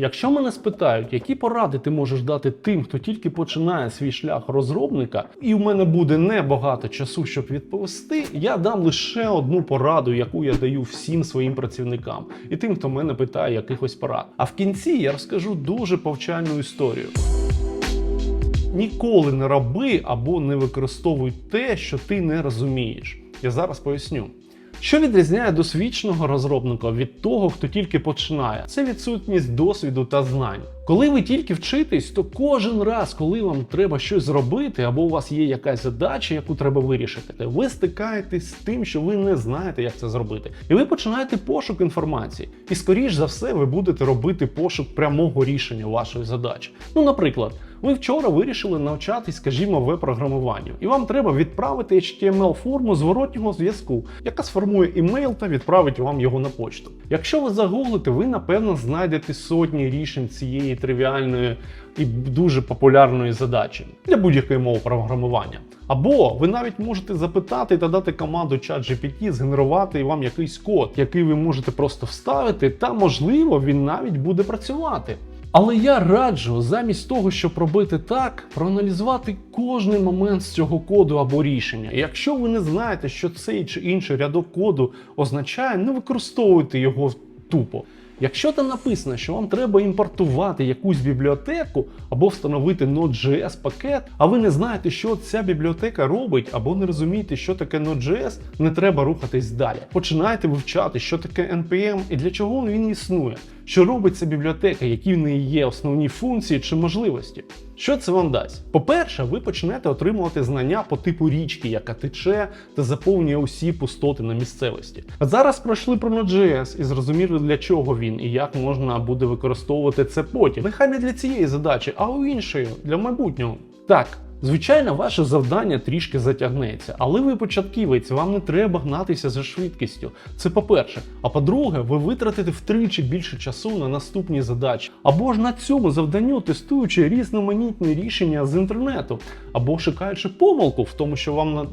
Якщо мене спитають, які поради ти можеш дати тим, хто тільки починає свій шлях розробника, і в мене буде небагато часу, щоб відповісти, я дам лише одну пораду, яку я даю всім своїм працівникам і тим, хто мене питає якихось порад. А в кінці я розкажу дуже повчальну історію. Ніколи не роби або не використовуй те, що ти не розумієш. Я зараз поясню. Що відрізняє досвідченого розробника від того, хто тільки починає? Це відсутність досвіду та знань. Коли ви тільки вчитесь, то кожен раз, коли вам треба щось зробити, або у вас є якась задача, яку треба вирішити, ви стикаєтесь з тим, що ви не знаєте, як це зробити. І ви починаєте пошук інформації. І скоріш за все, ви будете робити пошук прямого рішення вашої задачі. Ну, наприклад, ви вчора вирішили навчатись, скажімо, веб-програмуванню, і вам треба відправити HTML-форму зворотнього зв'язку, яка сформує імейл та відправить вам його на почту. Якщо ви загуглите, ви напевно знайдете сотні рішень цієї тривіальної і дуже популярної задачі для будь-якої мови програмування. Або ви навіть можете запитати та дати команду ChatGPT згенерувати вам якийсь код, який ви можете просто вставити, та можливо він навіть буде працювати. Але я раджу, замість того, щоб робити так, проаналізувати кожний момент з цього коду або рішення. Якщо ви не знаєте, що цей чи інший рядок коду означає, не використовуйте його тупо. Якщо там написано, що вам треба імпортувати якусь бібліотеку або встановити Node.js пакет, а ви не знаєте, що ця бібліотека робить, або не розумієте, що таке Node.js, не треба рухатись далі. Починайте вивчати, що таке NPM і для чого він існує, що робить ця бібліотека, які в неї є основні функції чи можливості. Що це вам дасть? По-перше, ви почнете отримувати знання по типу річки, яка тече та заповнює усі пустоти на місцевості. А зараз пройшли про Node.js і зрозуміли для чого він і як можна буде використовувати це потім. Нехай не для цієї задачі, а у іншої для майбутнього. Так. Звичайно, ваше завдання трішки затягнеться, але ви початківець, вам не треба гнатися за швидкістю. Це по-перше. А по-друге, ви витратите втричі більше часу на наступні задачі. Або ж на цьому завданню тестуючи різноманітні рішення з інтернету, або шукаючи помилку в тому, що вам на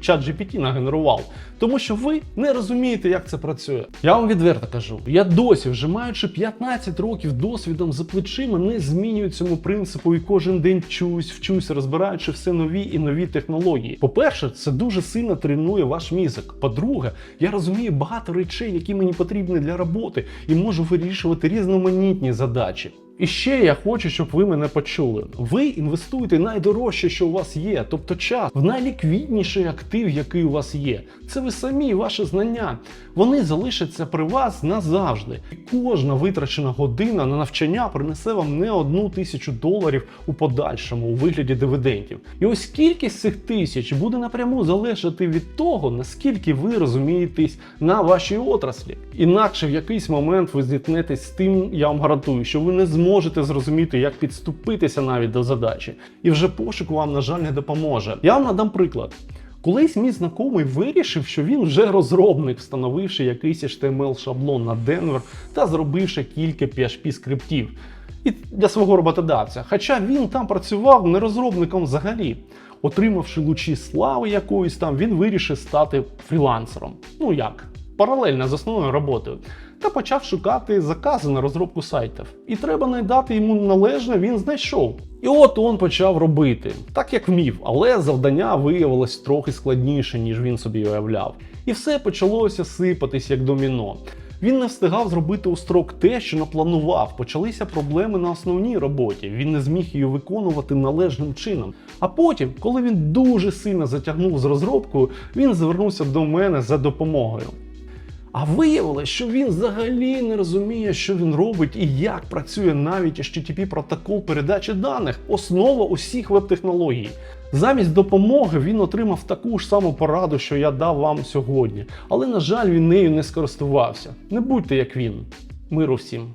чат GPT нагенерував, тому що ви не розумієте, як це працює. Я вам відверто кажу, я досі, вже маючи 15 років досвідом за плечима, не змінюю цьому принципу і кожен день чусь, вчусь, вчусь, розбираючи все нові і нові технології. По-перше, це дуже сильно тренує ваш мізок. По-друге, я розумію багато речей, які мені потрібні для роботи, і можу вирішувати різноманітні задачі. І ще я хочу, щоб ви мене почули. Ви інвестуєте найдорожче, що у вас є, тобто час, в найліквідніший актив, який у вас є. Це ви самі, ваші знання. Вони залишаться при вас назавжди. І кожна витрачена година на навчання принесе вам не одну тисячу доларів у подальшому у вигляді дивидендів. І ось кількість цих тисяч буде напряму залежати від того, наскільки ви розумієтесь на вашій отраслі. Інакше в якийсь момент ви зіткнетесь з тим, я вам гарантую, що ви не зможете зрозуміти, як підступитися навіть до задачі. І вже пошук вам, на жаль, не допоможе. Я вам надам приклад. Колись мій знайомий вирішив, що він вже розробник, встановивши якийсь HTML-шаблон на Denver та зробивши кілька PHP скриптів і для свого роботодавця. Хоча він там працював не розробником взагалі. Отримавши лучі слави якоїсь там, він вирішив стати фрілансером. Ну як? Паралельно з основною роботою. Та почав шукати закази на розробку сайтів. І треба надати йому належне, він знайшов. І от он почав робити, так як вмів, але завдання виявилось трохи складніше, ніж він собі уявляв. І все почалося сипатись як доміно. Він не встигав зробити у строк те, що напланував. Почалися проблеми на основній роботі. Він не зміг її виконувати належним чином. А потім, коли він дуже сильно затягнув з розробкою, він звернувся до мене за допомогою. А виявилось, що він взагалі не розуміє, що він робить і як працює навіть HTTP протокол передачі даних, основа усіх веб-технологій. Замість допомоги він отримав таку ж саму пораду, що я дав вам сьогодні. Але, на жаль, він нею не скористувався. Не будьте як він. Миру всім.